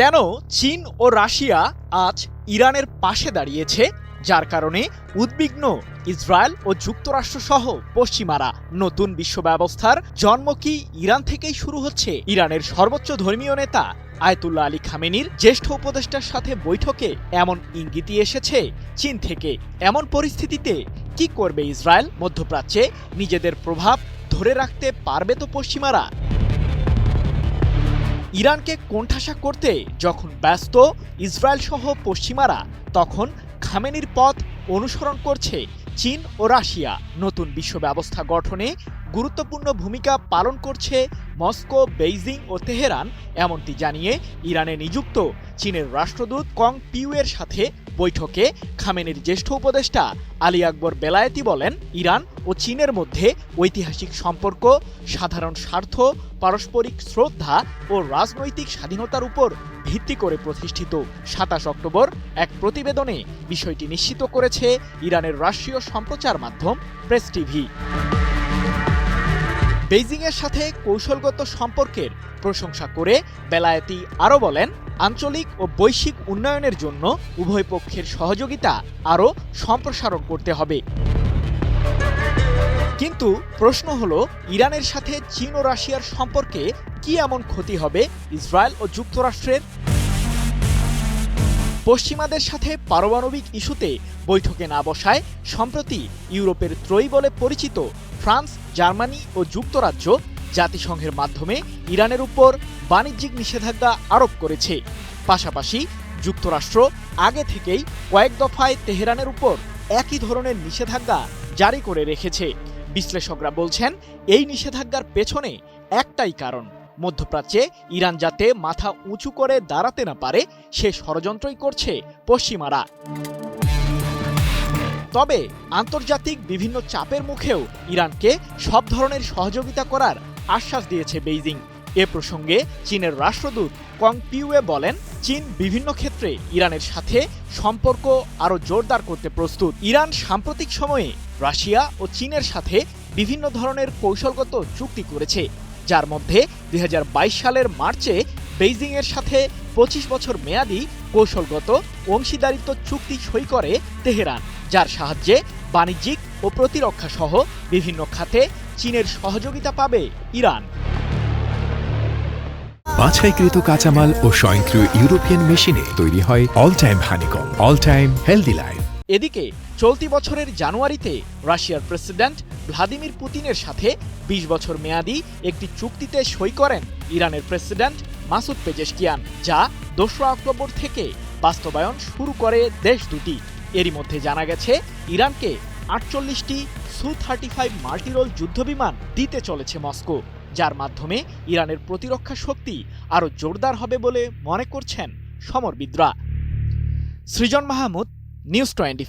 কেন চীন ও রাশিয়া আজ ইরানের পাশে দাঁড়িয়েছে, যার কারণে উদ্বিগ্ন ইসরায়েল ও যুক্তরাষ্ট্র সহ পশ্চিমারা? নতুন বিশ্ব ব্যবস্থার জন্ম কি ইরান থেকেই শুরু হচ্ছে? ইরানের সর্বোচ্চ ধর্মীয় নেতা আয়তুল্লাহ আলী খামেনির জ্যেষ্ঠ উপদেষ্টার সাথে বৈঠকে এমন ইঙ্গিতই এসেছে, চীন থেকে এমন পরিস্থিতিতে কি করবে ইসরায়েল? মধ্যপ্রাচ্যে নিজেদের প্রভাব ধরে রাখতে পারবে তো পশ্চিমারা? ইরানকে কোণঠাসা করতে যখন ব্যস্ত ইসরায়েল সহ পশ্চিমারা, তখন খামেনির পথ অনুসরণ করছে চীন ও রাশিয়া। নতুন বিশ্ব ব্যবস্থা গঠনে গুরুত্বপূর্ণ ভূমিকা পালন করছে মস্কো, বেইজিং ও তেহরান, এমনটি জানিয়ে ইরানে নিযুক্ত চীনের রাষ্ট্রদূত কং পিউয়ের সাথে বৈঠকে খামেনির জ্যেষ্ঠ উপদেষ্টা আলী আকবর বেলায়েতি বলেন, ইরান ও চীনের মধ্যে ঐতিহাসিক সম্পর্ক, সাধারণ স্বার্থ, পারস্পরিক শ্রদ্ধা ও রাজনৈতিক স্বাধীনতার উপর ভিত্তি করে প্রতিষ্ঠিত। সাতাশ অক্টোবর এক প্রতিবেদনে বিষয়টি নিশ্চিত করেছে ইরানের রাষ্ট্রীয় সম্প্রচার মাধ্যম প্রেস টিভি। বেইজিংয়ের সাথে কৌশলগত সম্পর্কের প্রশংসা করে বেলায়েতি আরও বলেন আঞ্চলিক ও বৈশ্বিক উন্নয়নের জন্য উভয় পক্ষের সহযোগিতা আরও সম্প্রসারণ করতে হবে। কিন্তু প্রশ্ন হলো, ইরানের সাথে চীন ও রাশিয়ার সম্পর্কে কি এমন ক্ষতি হবে ইসরায়েল ও যুক্তরাষ্ট্রের? পশ্চিমাদের সাথে পারমাণবিক ইস্যুতে বৈঠকে না বসায়, সম্প্রতি ইউরোপের ত্রয়ী বলে পরিচিত ফ্রান্স, জার্মানি ও যুক্তরাজ্য জাতিসংঘের মাধ্যমে ইরানের উপর বাণিজ্যিক নিষেধাজ্ঞা আরোপ করেছে। পাশাপাশি যুক্তরাষ্ট্র আগে থেকেই কয়েক দফায় তেহরানের উপর একই ধরনের নিষেধাজ্ঞা জারি করে রেখেছে। বিশ্লেষকরা বলছেন, এই নিষেধাজ্ঞার পেছনে একটাই কারণ, মধ্যপ্রাচ্যে ইরান যাতে মাথা উঁচু করে দাঁড়াতে না পারে, সে ষড়যন্ত্রই করছে পশ্চিমারা। তবে আন্তর্জাতিক বিভিন্ন চাপের মুখেও ইরানকে সব ধরনের সহযোগিতা করার আশ্বাস দিয়েছে বেইজিং। এ প্রসঙ্গে চীনের রাষ্ট্রদূত কং পিউয়ে বলেন, চীন বিভিন্ন ক্ষেত্রে ইরানের সাথে সম্পর্ক আরও জোরদার করতে প্রস্তুত। ইরান সাম্প্রতিক সময়ে রাশিয়া ও চীনের সাথে বিভিন্ন ধরনের কৌশলগত চুক্তি করেছে, যার মধ্যে দুই হাজার বাইশ সালের মার্চে বেইজিংয়ের সাথে পঁচিশ বছর মেয়াদী কৌশলগত অংশীদারিত্ব চুক্তি সই করে তেহরান, যার সাহায্যে বাণিজ্যিক ও প্রতিরক্ষা সহ বিভিন্ন খাতে চীনের সহযোগিতা পাবে ইরান। বাছাইকৃত কাঁচামাল ও স্বয়ংক্রিয় ইউরোপিয়ান মেশিনে তৈরি হয় all time honeycomb all time healthy life এদিকে চলতি বছরের জানুয়ারিতে রাশিয়ার প্রেসিডেন্ট ভ্লাদিমির পুতিনের সাথে ২০ বছর মেয়াদি একটি চুক্তিতে সই করেন ইরানের প্রেসিডেন্ট মাসুদ পেজেশকিয়ান যা দোসরা অক্টোবর থেকে বাস্তবায়ন শুরু করে দেশ দুটি। এরই মধ্যে জানা গেছে ইরানকে আটচল্লিশটি সু থার্টি ফাইভ মাল্টিরোল যুদ্ধবিমান দিতে চলেছে মস্কো, যার মাধ্যমে ইরানের প্রতিরক্ষা শক্তি আরও জোরদার হবে বলে মনে করছেন সমরবিদরা সৃজন মাহমুদ, নিউজ টোয়েন্টি